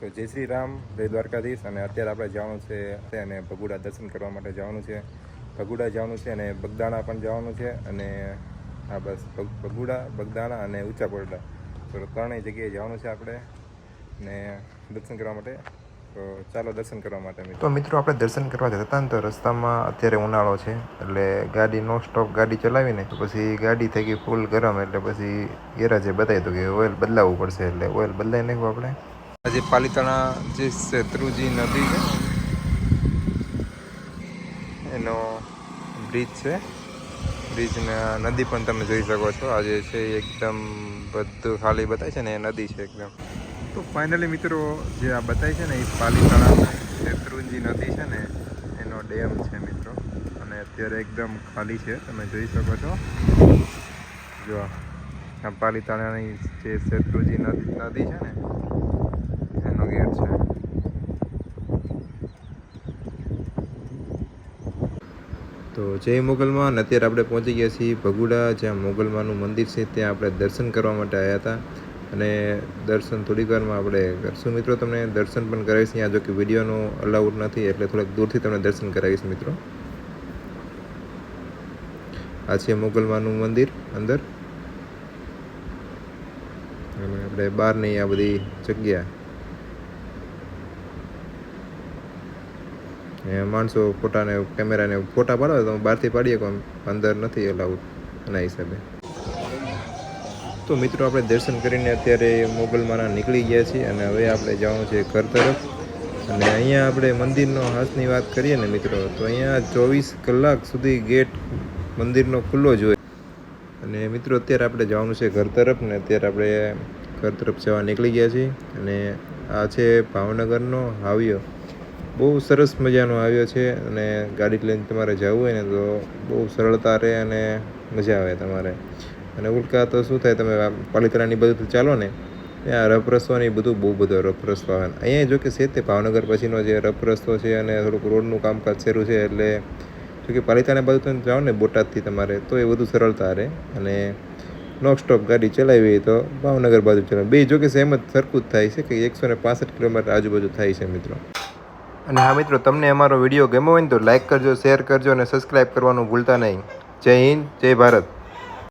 તો જય શ્રી રામ, જય દ્વારકાધીશ અને અત્યારે આપણે જવાનું છે અને ભગુડા દર્શન કરવા માટે જવાનું છે. ભગુડા જવાનું છે અને બગદાણા પણ જવાનું છે અને હા બસ ભગુડા, બગદાણા અને ઊંચા પોરડા. તો ત્રણેય જગ્યાએ જવાનું છે આપણે ને દર્શન કરવા માટે. તો ચાલો દર્શન કરવા માટે તો મિત્રો આપણે દર્શન કરવા જતા હતા ને તો રસ્તામાં અત્યારે ઉનાળો છે એટલે ગાડી નો સ્ટોપ ગાડી ચલાવીને તો પછી ગાડી થઈ ગઈ ફૂલ ગરમ એટલે પછી ગેરાજે બતાવી તો કે ઓઇલ બદલાવવું પડશે એટલે ઓઇલ બદલાવી નાખ્યું આપણે. આજે પાલિતાણા જે શેત્રુજી નદી છે, એનો બ્રિજ છે. બ્રિજના નદી પણ તમે જોઈ શકો છો. આજે છે એકદમ બધું ખાલી બતાય છે ને, એ નદી છે એકદમ. તો ફાઇનલી મિત્રો, જે આ બતાય છે ને, એ પાલિતાણા શેત્રુંજી નદી છે ને, એનો ડેમ છે મિત્રો. અને અત્યારે એકદમ ખાલી છે, તમે જોઈ શકો છો. જો આ પાલિતાણાની જે શેત્રુજી નદી નદી છે ને એનો ગેટ છે તો જય મોગલમાં. અને અત્યારે આપણે પહોંચી ગયા છીએ ભગુડા, જ્યાં મોગલમાનું મંદિર છે. ત્યાં આપણે દર્શન કરવા માટે આવ્યા હતા. અને દર્શન થોડીક વારમાં આપણે કરશું. મિત્રો, તમને દર્શન પણ કરાવીશ. ત્યાં જો કે વિડીયોનો અલાઉડ નથી, એટલે થોડાક દૂરથી તમને દર્શન કરાવીશ, મિત્રો. આ છે મોગલમાનું મંદિર અંદર. અને આપણે બહારની આ બધી જગ્યા. એ માણસો ફોટાને કેમેરાને ફોટા પાડો તો બહારથી પાડીએ કોઈ અંદર નથી અલાઉડ એના હિસાબે. તો મિત્રો, આપણે દર્શન કરીને અત્યારે મોગલમાના નીકળી ગયા છીએ અને હવે આપણે જવાનું છે ઘર તરફ. અને અહીંયા આપણે મંદિરનો હાથની વાત કરીએ ને મિત્રો, તો અહીંયા ચોવીસ કલાક સુધી ગેટ મંદિરનો ખુલ્લો જ હોય. અને મિત્રો, અત્યારે આપણે જવાનું છે ઘર તરફ ને અત્યારે આપણે ઘર તરફ જવા નીકળી ગયા છીએ. અને આ છે ભાવનગરનો હાવ્યો. બહુ સરસ મજાનો આવ્યો છે અને ગાડી લઈને તમારે જવું હોય ને તો બહુ સરળતા રહે અને મજા આવે તમારે. અને ઉલ્કા તો શું થાય તમે પાલિતાણાની બધું ચાલો ને, ત્યાં રફ રસ્તોની બધું બહુ બધો રફ રસ્તો આવે. અહીંયા જો કે છે તે ભાવનગર પછીનો જે રફ રસ્તો છે અને થોડુંક રોડનું કામકાજ શેરું છે એટલે જો કે પાલિતાણા બાજુ તમે જાઓ ને બોટાદથી તમારે, તો એ બધું સરળતા રહે. અને નોક સ્ટોપ ગાડી ચલાવી તો ભાવનગર બાજુ ચલાવે. બે જો કે સેમ જ સરખું જ થાય છે કે એકસો ને પાસઠ કિલોમીટર આજુબાજુ થાય છે મિત્રો. અને હા મિત્રો, તમને અમારો વીડિયો ગમ્યો હોય ને તો લાઈક કરજો શેર કરજો અને સબસ્ક્રાઈબ કરવાનું ભૂલતા નહીં. જય હિન્દ, જય ભારત.